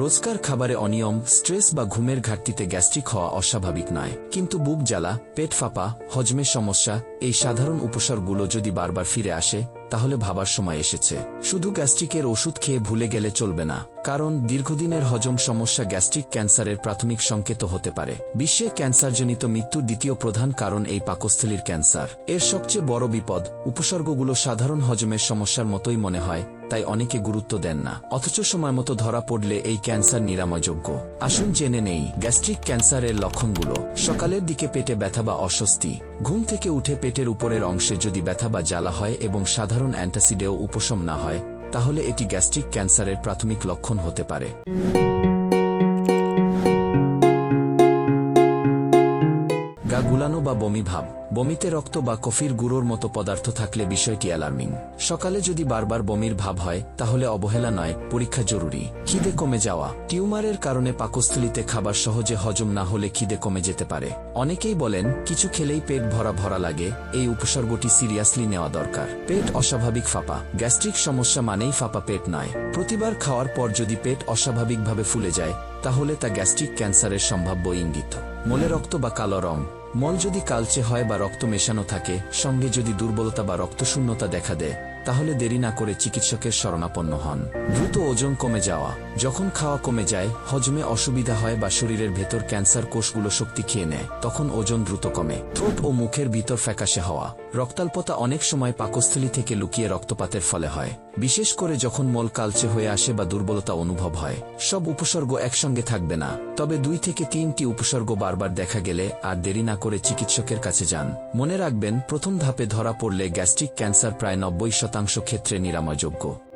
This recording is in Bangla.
রোজকার খাবারে অনিয়ম, স্ট্রেস বা ঘুমের ঘাটতিতে গ্যাস্ট্রিক হওয়া অস্বাভাবিক নয়। কিন্তু বুক জ্বালা, পেট ফাঁপা, হজমের সমস্যা, এই সাধারণ উপসর্গগুলো যদি বারবার ফিরে আসে, তাহলে ভাবার সময় এসেছে। শুধু গ্যাস্ট্রিকের ওষুধ খেয়ে ভুলে গেলে চলবে না, কারণ দীর্ঘদিনের হজম সমস্যা গ্যাস্ট্রিক ক্যান্সারের প্রাথমিক সংকেত হতে পারে। বিশ্বে ক্যান্সারজনিত মৃত্যুর দ্বিতীয় প্রধান কারণ এই পাকস্থলীর ক্যান্সার। এর সবচেয়ে বড় বিপদ, উপসর্গগুলো সাধারণ হজমের সমস্যার মতোই মনে হয় তাই অনেকে গুরুত্ব দেন না। অথচ সময় মতো ধরা পড়লে এই ক্যান্সার নিরাময়যোগ্য। আসুন জেনে নেই গ্যাস্ট্রিক ক্যান্সারের লক্ষণগুলো। সকালের দিকে পেটে ব্যথা বা অস্বস্তি। ঘুম থেকে উঠে পেটের উপরের অংশে যদি ব্যথা বা জ্বালা হয় এবং সাধারণ অ্যান্টাসিডেও উপশম না হয়, তাহলে এটি গ্যাস্ট্রিক ক্যান্সারের প্রাথমিক লক্ষণ হতে পারে। গা গুলানো বা বমি ভাব। বমিতে রক্ত বা কফির গুঁড়োর মতো পদার্থ থাকলে বিষয়টি অ্যালার্মিং সকালে যদি বারবার বমির ভাব হয়, তাহলে অবহেলা নয়, পরীক্ষা জরুরি। খিদে কমে যাওয়া। টিউমারের কারণে পাকস্থলিতে খাবার সহজে হজম না হলে খিদে কমে যেতে পারে। অনেকেই বলেন, কিছু খেলেই পেট ভরা ভরা লাগে, এই উপসর্গটি সিরিয়াসলি নেওয়া দরকার। পেট অস্বাভাবিক ফাঁপা। গ্যাস্ট্রিক সমস্যা মানেই ফাঁপা পেট নয়। প্রতিবার খাওয়ার পর যদি পেট অস্বাভাবিকভাবে ফুলে যায়, তাহলে তা গ্যাস্ট্রিক ক্যান্সারের সম্ভাব্য ইঙ্গিত। মলে রক্ত বা কালো রং। মল যদি কালচে হয় বা রক্ত মেশানো থাকে সঙ্গে যদি দুর্বলতা বা রক্তশূন্যতা দেখা দেয়। তাহলে দেরি না করে চিকিৎসকের শরণাপন্ন হন। দ্রুত ওজন কমে যাওয়া। যখন খাওয়া কমে যায়, হজমে অসুবিধা হয় বা শরীরের ভেতর ক্যান্সার কোষগুলো শক্তি খেয়ে নেয়, তখন ওজন দ্রুত কমে। ঠোঁট ও মুখের ভিতর ফ্যাকাশে হওয়া। রক্তাল্পতা অনেক সময় পাকস্থলী থেকে লুকিয়ে রক্তপাতের ফলে হয়। বিশেষ করে যখন মল কালচে হয়ে আসে বা দুর্বলতা অনুভব হয়। সব উপসর্গ একসঙ্গে থাকবে না। তবে দুই থেকে তিনটি উপসর্গ বারবার দেখা গেলে আর দেরি না করে চিকিৎসকের কাছে যান। মনে রাখবেন, প্রথম ধাপে ধরা পড়লে গ্যাস্ট্রিক ক্যান্সার প্রায় নব্বই শতাংশ ক্ষেত্রে নিরাময়যোগ্য।